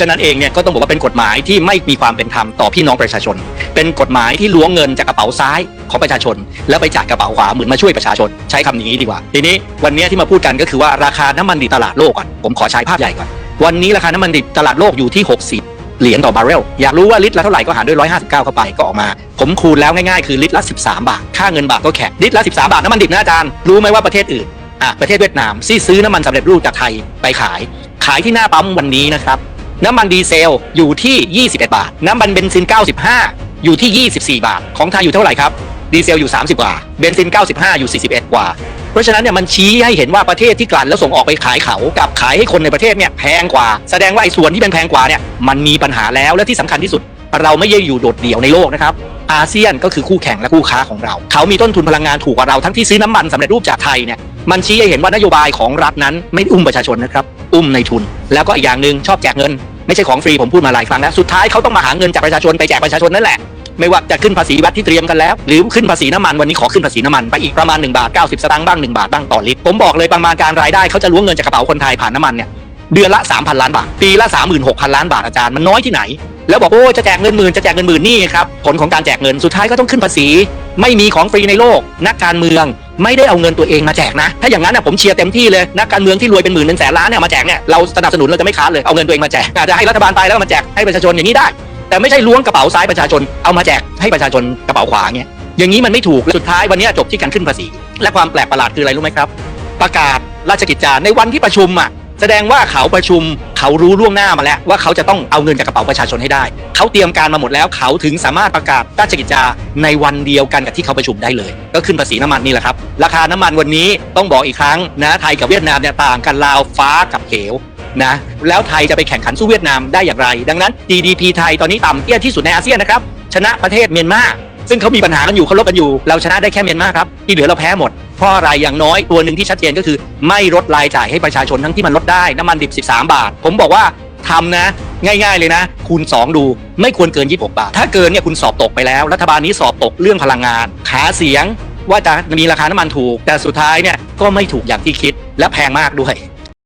ฉะนั้นเองเนี่ยก็ต้องบอกว่าเป็นกฎหมายที่ไม่มีความเป็นธรรมต่อพี่น้องประชาชน เป็นกฎหมายที่ล้วงเงินจากกระเป๋าซ้ายของประชาชน แล้วไปจ่ายกระเป๋าขวาเหมือนมาช่วยประชาชน ใช้คำนี้ดีกว่า ทีนี้วันนี้ที่มาพูดกันก็คือว่าราคาน้ำมันดิบตลาดโลกก่อนผมขอใช้ภาพใหญ่ก่อนวันนี้ราคาน้ำมันดิบตลาดโลกอยู่ที่ 60 เหรียญต่อบาร์เรลอยากรู้ว่าลิตรละเท่าไหร่ก็หารด้วย 159 เข้าไปก็ออกมา ผมคูณแล้วง่ายๆคือลิตรละ 13 บาทค่าเงินบาทก็แข็งลิตรละ 13 บาทน้ำมันดิบนะอาจารย์รู้ไหมว่าประเทศอื่นอะประเทศเวียดนามที่ซื้อน้ำมันสำเร็จรูปจากไทยไปขาย ขายที่หน้าปั๊มวันนี้นะครับ น้ำมันดีเซลอยู่ที่ 21 บาท น้ำมันเบนซิน 95 อยู่ที่ 24 บาท ของไทยอยู่เท่าไหร่ครับ ดีเซลอยู่ 30 กว่า เบนซิน 95 อยู่ 41 กว่า เพราะฉะนั้นเนี่ยมันชี้ให้เห็นว่าประเทศที่กลั่นแล้วส่งออกไปขายเขากับขายให้คนในประเทศเนี่ยแพงกว่า แสดงว่าไอ้ส่วนที่เป็นแพงกว่าเนี่ยมันมีปัญหาแล้วและที่สำคัญที่สุด เราไม่ได้อยู่โดดเดี่ยวในโลกนะครับอาเซียนก็คือคู่แข่งและคู่ค้าของเรา เขามีต้นทุนพลังงานถูกกว่าเราทั้งที่ซื้อน้ำมันสำเร็จรูปจากไทยเนี่ยมันชี้ให้เห็นว่านโยบายของรัฐนั้นไม่อุ้มประชาชนนะครับ อุ้มในทุน แล้วก็อีกอย่างหนึ่งชอบแจกเงิน ไม่ใช่ของฟรีผมพูดมาหลายครั้งแล้วสุดท้ายเขาต้องมาหาเงินจากประชาชนไปแจกประชาชนนั่นแหละไม่ว่าจะขึ้นภาษีวัดที่เตรียมกันแล้ว หรือขึ้นภาษีน้ำมันวันนี้ขอขึ้นภาษีน้ำมันไปอีกประมาณ1บาท90 สตางค์บ้าง1บาทบ้างต่อลิตรผมบอกเลยประมาณการรายได้เขาจะล้วงเงินจากกระเป๋าคนไทยผ่านน้ำมันเนี่ยเดือนละ 3,000 ล้านบาท ปีละ 36,000 ล้านบาทอาจารย์มันน้อยที่ไหน แล้วบอกโอ้จะแจกเงินหมื่นจะแจกเงินหมื่นนี่ครับผลของการแจกเงินสุดท้ายก็ต้องขึ้นภาษี ไม่มีของฟรีในโลก นักการเมือง ไม่ได้เอาเงินตัวเองมาแจกนะ ถ้าอย่างนั้นนะผมเชียร์เต็มที่เลยนักการเมืองที่รวยเป็นหมื่นเป็นแสนล้านเนี่ยมาแจกเนี่ยเราสนับสนุนเราจะไม่ค้านเลยเอาเงินตัวเองมาแจกอาจจะให้รัฐบาลไปแล้วมาแจกให้ประชาชนอย่างนี้ได้ แต่ไม่ใช่ล้วงกระเป๋าซ้ายประชาชนเอามาแจกให้ประชาชนกระเป๋าขวาเงี้ยอย่างนี้มันไม่ถูกสุดท้ายวันนี้จบที่การขึ้นภาษี และความแปลกประหลาดคืออะไรรู้ไหมครับ ประกาศราชกิจจาในวันที่ประชุมอะ แสดงว่าเขาประชุมเขารู้ล่วงหน้ามาแล้วว่าเขาจะต้องเอาเงินจากกระเป๋าประชาชนให้ได้ เขาเตรียมการมาหมดแล้วเขาถึงสามารถประกาศราชกิจจาในวันเดียวกันกับที่เขาประชุมได้เลย ก็ขึ้นภาษีน้ำมันนี่แหละครับ ราคาน้ำมันวันนี้ต้องบอกอีกครั้งนะไทยกับเวียดนามเนี่ยต่างกันราวฟ้ากับเหวนะแล้วไทยจะไปแข่งขันสู้เวียดนามได้อย่างไร ดังนั้น GDP ไทยตอนนี้ต่ำเตี้ยที่สุดในอาเซียนนะครับชนะประเทศเมียนมาซึ่งเขามีปัญหากันอยู่เขาลบกันอยู่ เราชนะได้แค่เมียนมาครับที่เหลือเราแพ้หมด เพราะอะไรอย่างน้อยตัวหนึ่งที่ชัดเจนก็คือ ไม่ลดรายจ่ายให้ประชาชนทั้งที่มันลดได้น้ำมันดิบ 13 บาท ผมบอกว่าทำนะ ง่ายๆเลยนะ คูณ 2 ดูไม่ควรเกิน 26 บาท ถ้าเกินเนี่ยคุณสอบตกไปแล้ว รัฐบาลนี้สอบตกเรื่องพลังงานหาเสียงว่าจะมีราคาน้ำมันถูก แต่สุดท้ายเนี่ยก็ไม่ถูกอย่างที่คิดและแพงมากด้วย